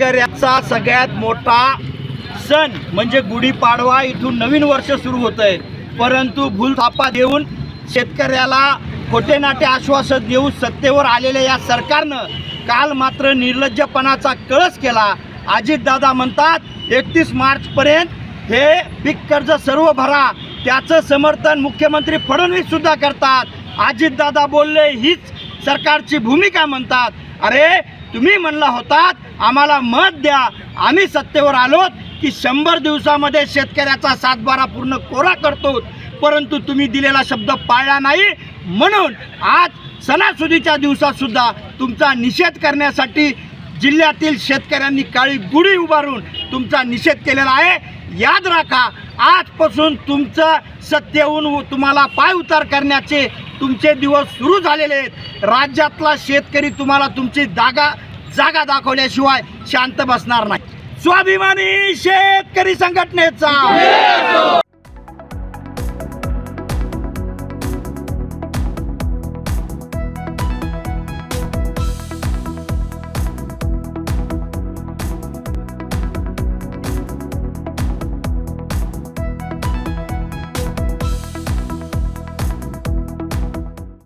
शेतकऱ्याचा सगळ्यात मोठा सण म्हणजे गुढीपाडवा इथून नवीन वर्ष सुरू होत आहे परंतु भूलथापा देऊन शेतकऱ्याला खोटे नाटे आश्वासन देऊन सत्तेवर आलेल्या या सरकारनं काल मात्र निर्लज्जपणाचा कळस केला. अजितदादा म्हणतात एकतीस मार्चपर्यंत हे पीक कर्ज सर्व भरा. त्याचं समर्थन मुख्यमंत्री फडणवीस सुद्धा करतात. अजितदादा बोलले हीच सरकारची भूमिका म्हणतात. अरे तुम्ही म्हणला होतात आम्हाला मत द्या. आम्ही सत्तेवर आलोत की शंभर दिवसामध्ये शेतकऱ्याचा सातबारा पूर्ण कोरा करतो. परंतु तुम्ही दिलेला शब्द पाळला नाही. म्हणून आज सणासुदीच्या दिवसातसुद्धा तुमचा निषेध करण्यासाठी जिल्ह्यातील शेतकऱ्यांनी काळी गुढी उभारून तुमचा निषेध केलेला आहे. याद राखा आजपासून तुमचं सत्तेहून तुम्हाला पाय उतार करण्याचे तुमचे दिवस सुरू झालेले आहेत. राज्यातला शेतकरी तुम्हाला तुमची जागा जागा दाखवल्याशिवाय शांत बसणार नाही. स्वाभिमानी शेतकरी संघटनेचा.